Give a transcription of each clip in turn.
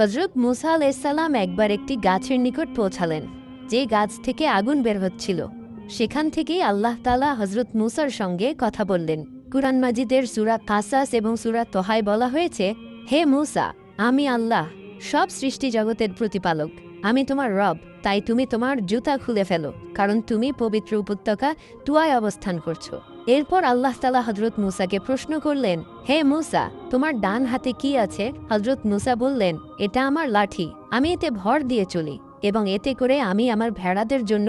হজরত মুসা আলাইসাল্লাম একবার একটি গাছের নিকট পৌঁছালেন, যে গাছ থেকে আগুন বের হচ্ছিল। সেখান থেকেই আল্লাহ তালা হজরত মুসার সঙ্গে কথা বললেন। কুরআন মাজিদের সুরা কাসাস এবং সুরা তোহায় বলা হয়েছে, হে মুসা, আমি আল্লাহ, সব সৃষ্টি জগতের প্রতিপালক। আমি তোমার রব তাই তুমি তোমার জুতা খুলে ফেলো, কারণ তুমি পবিত্র উপত্যকা তুয়ায় অবস্থান করছ। এরপর আল্লাহ তালা হজরত মুসাকে প্রশ্ন করলেন, হে মুসা, তোমার ডান হাতে কি আছে? হজরত মুসা বললেন, এটা আমার লাঠি, আমি এতে ভর দিয়ে চলি, এবং এতে করে আমি আমার ভেড়াদের জন্য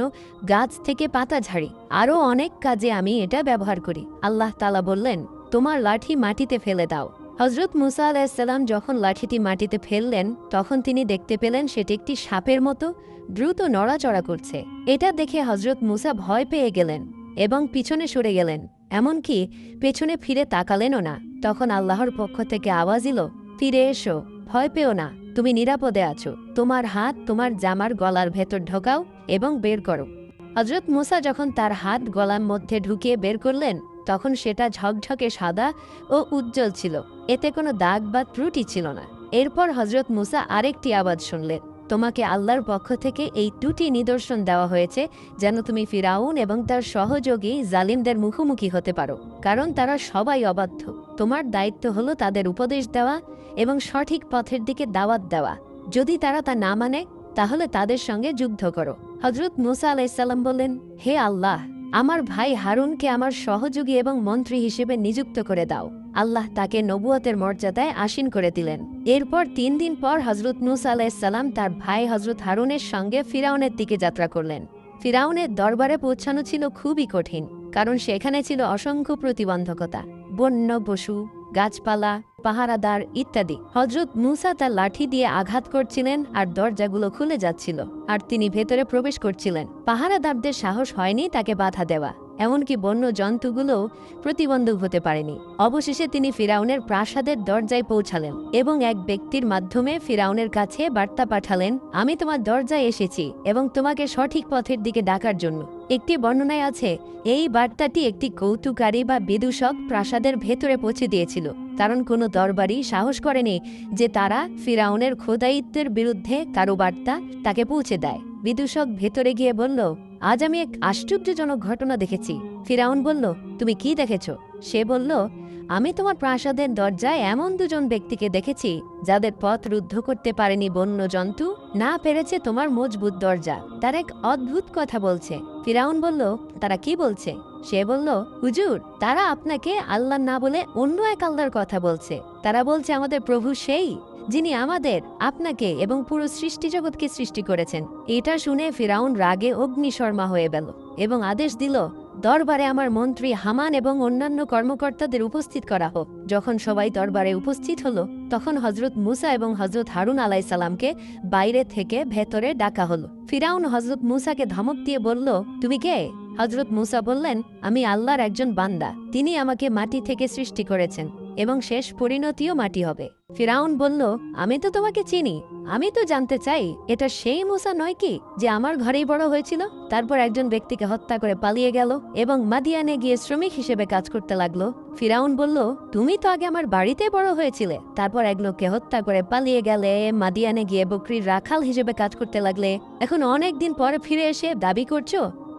গাছ থেকে পাতা ঝাড়ি, আরও অনেক কাজে আমি এটা ব্যবহার করি। আল্লাহ তালা বললেন, তোমার লাঠি মাটিতে ফেলে দাও। হজরত মুসা আলাহিসাল্লাম যখন লাঠিটি মাটিতে ফেললেন, তখন তিনি দেখতে পেলেন সেটি একটি সাপের মতো, দ্রুত নড়াচড়া করছে। এটা দেখে হজরত মুসা ভয় পেয়ে গেলেন এবং পিছনে সরে গেলেন। এমনকি পেছনে ফিরে তাকালেনও না। তখন আল্লাহর পক্ষ থেকে আওয়াজ এলো, ফিরে এসো, ভয় পেও না, তুমি নিরাপদে আছো। তোমার হাত, তোমার জামার গলার ভেতর ঢোকাও এবং বের করো। হজরত মুসা যখন তার হাত গলার মধ্যে ঢুকিয়ে বের করলেন, তখন সেটা ঝকঝকে সাদা ও উজ্জ্বল ছিল। এতে কোনো দাগ বা ত্রুটি ছিল না। এরপর হজরত মুসা আরেকটি আওয়াজ শুনলেন। তোমাকে আল্লাহর পক্ষ থেকে এই দুটি নিদর্শন দেওয়া হয়েছে যেন তুমি ফিরাউন এবং তার সহযোগী জালিমদের মুখোমুখি হতে পারো, কারণ তারা সবাই অবাধ্য। তোমার দায়িত্ব হলো তাদের উপদেশ দেওয়া এবং সঠিক পথের দিকে দাওয়াত দেওয়া। যদি তারা তা না মানে তাহলে তাদের সঙ্গে যুদ্ধ করো। হজরত মুসা আলাইসাল্লাম বললেন, হে আল্লাহ, আমার ভাই হারুনকে আমার সহযোগী এবং মন্ত্রী হিসেবে নিযুক্ত করে দাও। আল্লাহ তাকে নবুয়তের মর্যাদায় আসীন করে দিলেন। এরপর তিন দিন পর হজরত মুসা আলাইসাল্লাম তার ভাই হজরত হারুনের সঙ্গে ফিরাউনের দিকে যাত্রা করলেন। ফিরাউনের দরবারে পৌঁছানো ছিল খুবই কঠিন, কারণ সেখানে ছিল অসংখ্য প্রতিবন্ধকতা, বন্য পশু, গাছপালা, পাহারাদার ইত্যাদি। হজরত মুসা তার লাঠি দিয়ে আঘাত করছিলেন আর দরজাগুলো খুলে যাচ্ছিল, আর তিনি ভেতরে প্রবেশ করছিলেন। পাহারাদারদের সাহস হয়নি তাকে বাধা দেওয়া। এমনকি বন্য জন্তুগুলোও প্রতিবন্ধক হতে পারেনি। অবশেষে তিনি ফিরাউনের প্রাসাদের দরজায় পৌঁছালেন এবং এক ব্যক্তির মাধ্যমে ফিরাউনের কাছে বার্তা পাঠালেন, আমি তোমার দরজায় এসেছি এবং তোমাকে সঠিক পথের দিকে ডাকার জন্য। একটি বর্ণনায় আছে, এই বার্তাটি একটি কৌতুকারী বা বিদূষক প্রাসাদের ভেতরে পৌঁছে দিয়েছিল। কারণ কোনো দরবারই সাহস করেনি যে তারা ফিরাউনের খোদায়িত্বের বিরুদ্ধে কারও বার্তা তাকে পৌঁছে দেয়। বিদূষক ভেতরে গিয়ে বলল আজ আমি এক আশ্চর্যজনক ঘটনা দেখেছি। ফিরাউন বলল, তুমি কি দেখেছ? সে বলল, আমি তোমার প্রাসাদের দরজায় এমন দুজন ব্যক্তিকে দেখেছি, যাদের পথ রুদ্ধ করতে পারেনি বন্য জন্তু না পেরেছে তোমার মজবুত দরজা। তার এক অদ্ভুত কথা বলছে। ফিরাউন বলল, তারা কি বলছে? সে বলল, হুজুর, তারা আপনাকে আল্লাহ না বলে অন্য এক আল্লাহর কথা বলছে। তারা বলছে, আমাদের প্রভু সেই। যিনি আমাদের, আপনাকে এবং পুরো সৃষ্টি জগৎকে সৃষ্টি করেছেন। এটা শুনে ফিরাউন রাগে অগ্নিশর্মা হয়ে গেল এবং আদেশ দিল, দরবারে আমার মন্ত্রী হামান এবং অন্যান্য কর্মকর্তাদের উপস্থিত করা হোক। যখন সবাই দরবারে উপস্থিত হলো, তখন হজরত মুসা এবং হজরত হারুন আলাই সালামকে বাইরে থেকে ভেতরে ডাকা হলো। ফিরাউন হজরত মুসাকে ধমক দিয়ে বলল, তুমি কে? হজরত মুসা বললেন, আমি আল্লাহর একজন বান্দা। তিনি আমাকে মাটি থেকে সৃষ্টি করেছেন এবং শেষ পরিণতিও মাটি হবে। ফিরাউন বলল, আমি তো তোমাকে চিনি। আমি তো জানতে চাই, এটা সেই মুসা নয় কি, যে আমার ঘরেই বড় হয়েছিল? তারপর একজন ব্যক্তিকে হত্যা করে পালিয়ে গেল এবং মাদিয়ানে গিয়ে শ্রমিক হিসেবে কাজ করতে লাগল। ফিরাউন বলল, তুমি তো আগে আমার বাড়িতে বড় হয়েছিলে। তারপর এক লোককে হত্যা করে পালিয়ে গেলে মাদিয়ানে গিয়ে বকরির রাখাল হিসেবে কাজ করতে লাগলে। এখন অনেক দিন পরে ফিরে এসে দাবি করছ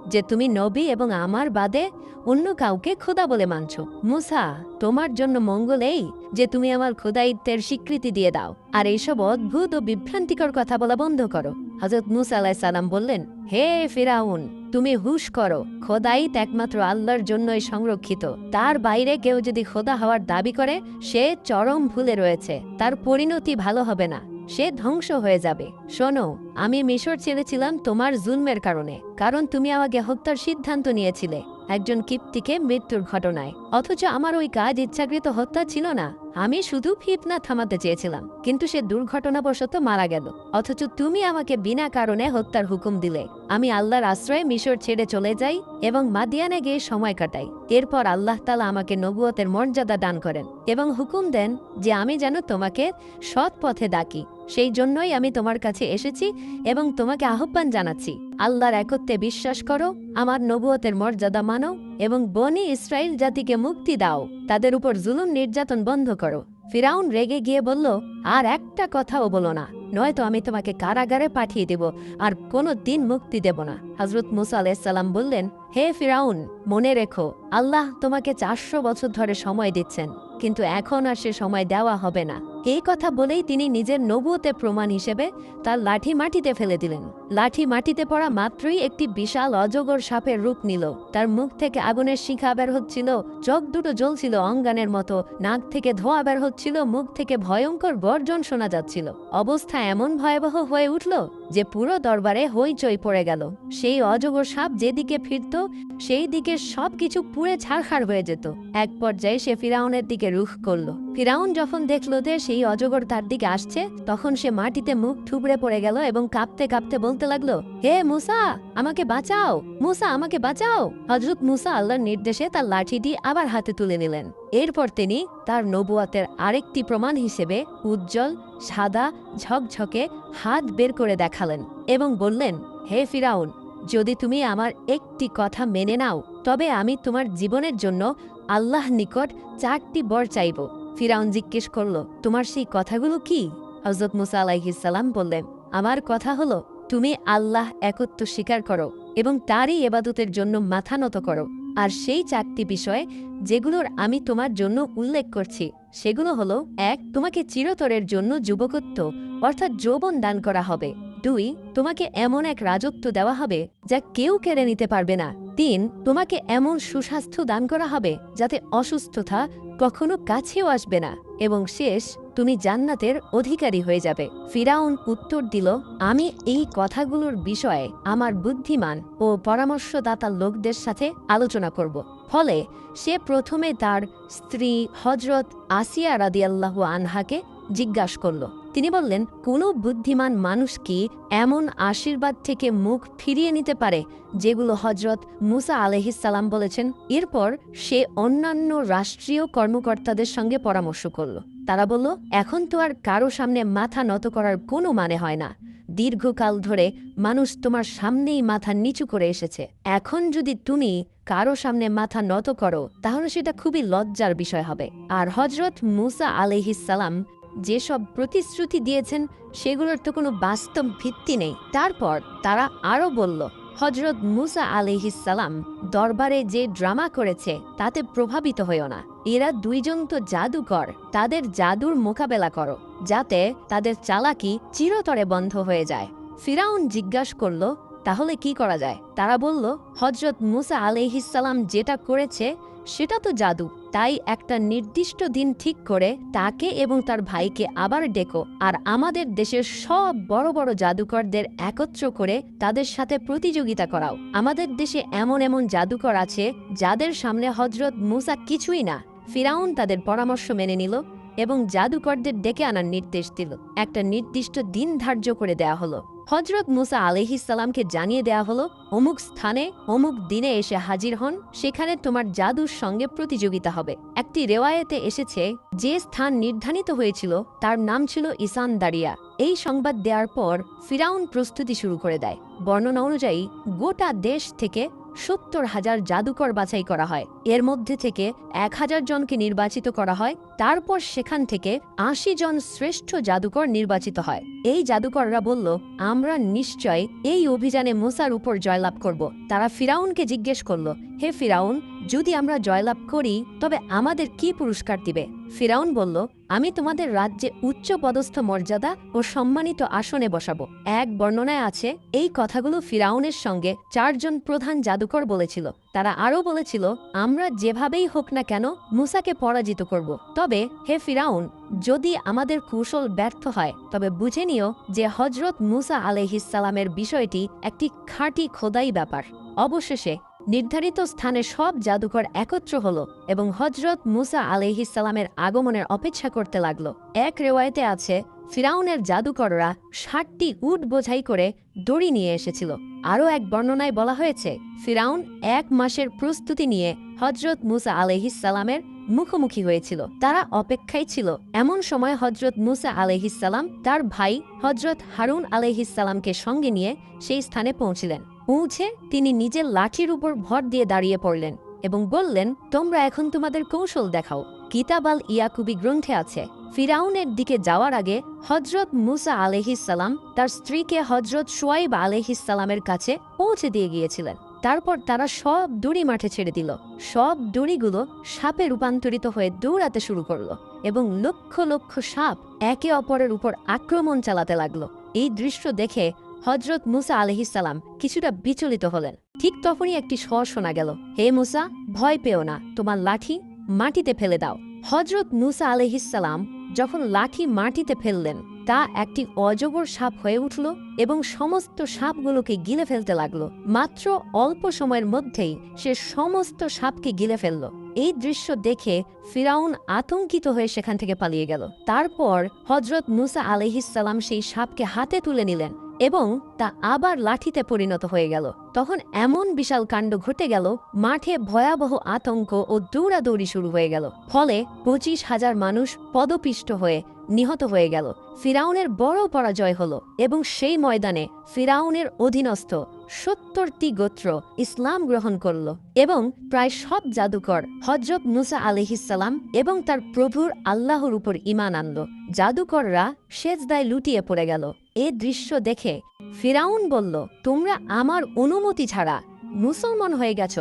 যে তুমি নবী এবং আমার বাদে অন্য কাউকে খোদা বলে মানছ। মুসা, তোমার জন্য মঙ্গল এই যে তুমি আমার খোদায়িত্বের স্বীকৃতি দিয়ে দাও। আর এইসব অদ্ভুত ও বিভ্রান্তিকর কথা বলা বন্ধ করো। হজরত মুসা আলাহ সালাম বললেন, হে ফিরাউন, তুমি হুশ করো। খোদাইত একমাত্র আল্লাহর জন্যই সংরক্ষিত। তার বাইরে কেউ যদি খোদা হওয়ার দাবি করে, সে চরম ভুলে রয়েছে। তার পরিণতি ভালো হবে না। সে ধ্বংস হয়ে যাবে। শোনো, আমি মিশর ছেড়েছিলাম তোমার জুলমের কারণে, কারণ তুমি আমাকে হত্যার সিদ্ধান্ত নিয়েছিলে, একজন কিপ্তিকে মৃত্যুর ঘটনায়। অথচ আমার ওই কাজ ইচ্ছাকৃত হত্যা ছিল না, আমি শুধু ফিতনা থামাতে চেয়েছিলাম, কিন্তু সে দুর্ঘটনাবশত মারা গেল। অথচ তুমি আমাকে বিনা কারণে হত্যার হুকুম দিলে। আমি আল্লাহর আশ্রয়ে মিশর ছেড়ে চলে যাই এবং মাদিয়ানে গিয়ে সময় কাটাই। এরপর আল্লাহ তালা আমাকে নবুয়তের মর্যাদা দান করেন এবং হুকুম দেন যে আমি যেন তোমাকে সৎ পথে ডাকি। সেই জন্যই আমি তোমার কাছে এসেছি এবং তোমাকে আহ্বান জানাচ্ছি। আল্লাহর একত্বে বিশ্বাস করো, আমার নবুয়তের মর্যাদা মানো এবং বনি ইসরায়েল জাতিকে মুক্তি দাও। তাদের উপর জুলুম নির্যাতন বন্ধ করো। ফিরাউন রেগে গিয়ে বলল, আর একটা কথাও বলো না, নয়তো আমি তোমাকে কারাগারে পাঠিয়ে দেব আর কোনো দিন মুক্তি দেব না। হজরত মুসা আলাইসাল্লাম বললেন, হে ফিরাউন, মনে রেখো, আল্লাহ তোমাকে চারশো বছর ধরে সময় দিচ্ছেন। কিন্তু এখন আর সে সময় দেওয়া হবে না। এই কথা বলেই তিনি নিজের নবুয়তে প্রমাণ হিসেবে তার লাঠি মাটিতে ফেলে দিলেন। লাঠি মাটিতে পড়া মাত্রই একটি বিশাল অজগর সাপের রূপ নিল। তার মুখ থেকে আগুনের শিখা বের হচ্ছিল, চোখ দুটো জ্বলছিল অঙ্গানের মতো, নাক থেকে ধোঁয়া বের হচ্ছিল, মুখ থেকে ভয়ঙ্কর গর্জন শোনা যাচ্ছিল। অবস্থা এমন ভয়াবহ হয়ে উঠল যে পুরো দরবারে হইচই পড়ে গেল। সেই অজগর সাপ যেদিকে ফিরত, সেই দিকে সবকিছু পুড়ে ছারখার হয়ে যেত। এক পর্যায়ে সে ফিরাউনের দিকে রুখ করল। ফিরাউন যখন দেখল যে সেই অজগর তার দিকে আসছে, তখন সে মাটিতে মুখ থুবড়ে পড়ে গেল এবং কাঁপতে কাঁপতে বলতে লাগল, হে মুসা, আমাকে বাঁচাও! মুসা, আমাকে বাঁচাও! হজরত মুসা আল্লাহর নির্দেশে তার লাঠিটি আবার হাতে তুলে নিলেন। এরপর তিনি তার নবুয়াতের আরেকটি প্রমাণ হিসেবে উজ্জ্বল, সাদা, ঝকঝকে হাত বের করে দেখালেন এবং বললেন, হে ফিরাউন, যদি তুমি আমার একটি কথা মেনে নাও, তবে আমি তোমার জীবনের জন্য আল্লাহ নিকট চারটি বর চাইব। ফিরাউন জিজ্ঞেস করল, তোমার সেই কথাগুলো কি? হজরত মুসা আলাইহিসাল্লাম বললেন, আমার কথা হলো, তুমি আল্লাহ একত্ব স্বীকার করো এবং তারই এবাদতের জন্য মাথা নত করো। আর সেই চারটি বিষয় যেগুলোর আমি তোমার জন্য উল্লেখ করছি, সেগুলো হলো, এক, তোমাকে চিরতরের জন্য যুবকত্ব, অর্থাৎ যৌবন দান করা হবে। দুই, তোমাকে এমন এক রাজত্ব দেওয়া হবে যা কেউ কেড়ে নিতে পারবে না। তিন, তোমাকে এমন সুস্বাস্থ্য দান করা হবে যাতে অসুস্থতা কখনো কাছেও আসবে না এবং শেষ তুমি জান্নাতের অধিকারী হয়ে যাবে। ফিরাউন উত্তর দিল, আমি এই কথাগুলোর বিষয়ে আমার বুদ্ধিমান ও পরামর্শদাতা লোকদের সাথে আলোচনা করব। ফলে সে প্রথমে তার স্ত্রী হজরত আসিয়া রাদিয়াল্লাহু আনহাকে জিজ্ঞাসা করল তিনি বললেন, কোনো বুদ্ধিমান মানুষ কি এমন আশীর্বাদ থেকে মুখ ফিরিয়ে নিতে পারে যেগুলো হজরত মুসা আলহিসাল্লাম বলেছেন? এরপর সে অন্যান্য রাষ্ট্রীয় কর্মকর্তাদের সঙ্গে পরামর্শ করল। তারা বলল, এখন তো আর কারও সামনে মাথা নত করার কোনো মানে হয় না। দীর্ঘকাল ধরে মানুষ তোমার সামনেই মাথা নিচু করে এসেছে। এখন যদি তুমি কারও সামনে মাথা নত করো, তাহলে সেটা খুবই লজ্জার বিষয় হবে। আর হজরত মুসা আলহিসাল্লাম যেসব প্রতিশ্রুতি দিয়েছেন, সেগুলোর তো কোনো বাস্তব ভিত্তি নেই। তারপর তারা আরও বলল হজরত মুসা আলিহিসাল্লাম দরবারে যে ড্রামা করেছে, তাতে প্রভাবিত হইও না। এরা দুইজন তো জাদুকর, তাদের জাদুর মোকাবেলা করো, যাতে তাদের চালাকি চিরতরে বন্ধ হয়ে যায়। ফিরাউন জিজ্ঞাসা করল, তাহলে কি করা যায়? তারা বলল হজরত মুসা আলিহিসাল্লাম যেটা করেছে, সেটা তো জাদু। তাই একটা নির্দিষ্ট দিন ঠিক করে তাকে এবং তার ভাইকে আবার ডেকো আর আমাদের দেশের সব বড় বড় জাদুকরদের একত্র করে তাদের সাথে প্রতিযোগিতা করাও। আমাদের দেশে এমন এমন জাদুকর আছে যাদের সামনে হজরত মুসা কিছুই না। ফিরাউন তাদের পরামর্শ মেনে নিল এবং জাদুকরদের ডেকে আনার নির্দেশ দিল। একটা নির্দিষ্ট দিন ধার্য করে দেয়া হলো। হজরত মুসা আলহিসাল্লামকে জানিয়ে দেয়া হলো, অমুক স্থানে, অমুক দিনে এসে হাজির হন, সেখানে তোমার জাদুর সঙ্গে প্রতিযোগিতা হবে। একটি রেওয়ায়েতে এসেছে, যে স্থান নির্ধারিত হয়েছিল, তার নাম ছিল ইসান দারিয়া। এই সংবাদ দেওয়ার পর ফিরাউন প্রস্তুতি শুরু করে দেয়। বর্ণনা অনুযায়ী গোটা দেশ থেকে সত্তর হাজার জাদুকর বাছাই করা হয়। এর মধ্যে থেকে এক হাজার জনকে নির্বাচিত করা হয়। তারপর সেখান থেকে আশি জন শ্রেষ্ঠ জাদুকর নির্বাচিত হয়। এই জাদুকররা বলল, আমরা নিশ্চয় এই অভিযানে মোসার উপর জয়লাভ করব। তারা ফিরাউনকে জিজ্ঞেস করল, হে ফিরাউন যদি আমরা জয়লাভ করি, তবে আমাদের কি পুরস্কার দিবে? ফিরাউন বলল, আমি তোমাদের রাজ্যে উচ্চ পদস্থ মর্যাদা ও সম্মানিত আসনে বসাবো। এক বর্ণনায় আছে, এই কথাগুলো ফিরাউনের সঙ্গে চারজন প্রধান জাদুকর বলেছিল। তারা আরও বলেছিল, আমরা যেভাবেই হোক না কেন মুসাকে পরাজিত করব। তবে, হে ফিরাউন, যদি আমাদের কৌশল ব্যর্থ হয়, তবে বুঝে নিও যে হজরত মুসা আলহিসালামের বিষয়টি একটি খাঁটি খোদাই ব্যাপার। অবশেষে নির্ধারিত স্থানে সব জাদুঘর একত্র হল এবং হজরত মুসা আলহিসাল্লামের আগমনের অপেক্ষা করতে লাগল। এক রেওয়ায়তে আছে, ফিরাউনের জাদুকররা ষাটটি উট বোঝাই করে দড়ি নিয়ে এসেছিল। আরও এক বর্ণনায় বলা হয়েছে, ফিরাউন এক মাসের প্রস্তুতি নিয়ে হজরত মুসা আলহিসাল্লামের মুখোমুখি হয়েছিল। তারা অপেক্ষায় ছিল। এমন সময় হজরত মুসা আলহিসাল্লাম তার ভাই হজরত হারুন আলহিসাল্লামকে সঙ্গে নিয়ে সেই স্থানে পৌঁছিলেন। পৌঁছে তিনি নিজের লাঠির উপর ভর দিয়ে দাঁড়িয়ে পড়লেন এবং বললেন, তোমরা এখন তোমাদের কৌশল দেখাও। কিতাব আল ইয়াকুবি গ্রন্থে আছে, ফিরাউনের দিকে যাওয়ার আগে হজরত মুসা আলহিসাল্লাম তার স্ত্রীকে হজরত সোয়াইব আলহিসাল্লামের কাছে পৌঁছে দিয়ে গিয়েছিলেন। তারপর তারা সব দড়ি মাঠে ছেড়ে দিল। সব দড়িগুলো সাপে রূপান্তরিত হয়ে দৌড়াতে শুরু করল এবং লক্ষ লক্ষ সাপ একে অপরের উপর আক্রমণ চালাতে লাগল। এই দৃশ্য দেখে হজরত মুসা আলহিসাল্লাম কিছুটা বিচলিত হলেন। ঠিক তখনই একটি স্বর শোনা গেল, হে মুসা, ভয় পেও না, তোমার লাঠি মাটিতে ফেলে দাও। হজরত মুসা আলহিসাল্লাম যখন লাঠি মাটিতে ফেললেন, তা একটি অজগর সাপ হয়ে উঠল এবং সমস্ত সাপগুলোকে গিলে ফেলতে লাগল। মাত্র অল্প সময়ের মধ্যেই সে সমস্ত সাপকে গিলে ফেলল। এই দৃশ্য দেখে ফিরাউন আতঙ্কিত হয়ে সেখান থেকে পালিয়ে গেল। তারপর হজরত মুসা আলহিসাল্লাম সেই সাপকে হাতে তুলে নিলেন এবং তা আবার লাঠিতে পরিণত হয়ে গেল। তখন এমন বিশাল কাণ্ড ঘটে গেল, মাঠে ভয়াবহ আতঙ্ক ও দৌড়াদৌড়ি শুরু হয়ে গেল। ফলে পঁচিশ হাজার মানুষ পদপিষ্ট হয়ে নিহত হয়ে গেল। ফিরাউনের বড় পরাজয় হল এবং সেই ময়দানে ফিরাউনের অধীনস্থ সত্তরটি গোত্র ইসলাম গ্রহণ করল এবং প্রায় সব জাদুকর হজরত মুসা আলহিসাল্লাম এবং তার প্রভুর আল্লাহর উপর ইমান আনল। জাদুকররা সেজদায় লুটিয়ে পড়ে গেল। এ দৃশ্য দেখে ফিরাউন বলল, তোমরা আমার অনুমতি ছাড়া মুসলমান হয়ে গেছ।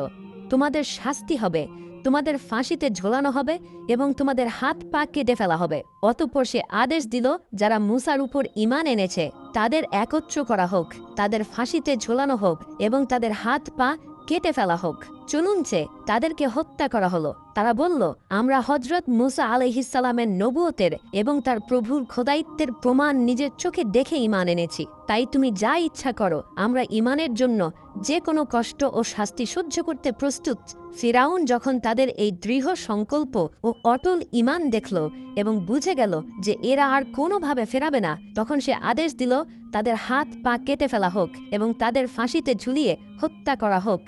তোমাদের শাস্তি হবে, তোমাদের ফাঁসিতে ঝোলানো হবে এবং তোমাদের হাত পা কেটে ফেলা হবে। অতঃপর সে আদেশ দিল, যারা মুসার উপর ইমান এনেছে, তাদের একত্র করা হোক, তাদের ফাঁসিতে ঝোলানো হোক এবং তাদের হাত পা কেটে ফেলা হোক। চলুনছে তাদেরকে হত্যা করা হলো। তারা বলল, আমরা হজরত মুসা আলহিসাল্লামের নবুয়তের এবং তার প্রভুর খোদাইত্বের প্রমাণ নিজের চোখে দেখে ইমান এনেছি। তাই তুমি যা ইচ্ছা করো, আমরা ইমানের জন্য যে কোনো কষ্ট ও শাস্তি সহ্য করতে প্রস্তুত। ফিরাউন যখন তাদের এই দৃঢ় সংকল্প ও অটল ইমান দেখল এবং বুঝে গেল যে এরা আর কোনোভাবে ফেরাবে না, তখন সে আদেশ দিল, তাদের হাত পা কেটে ফেলা হোক এবং তাদের ফাঁসিতে ঝুলিয়ে হত্যা করা হোক।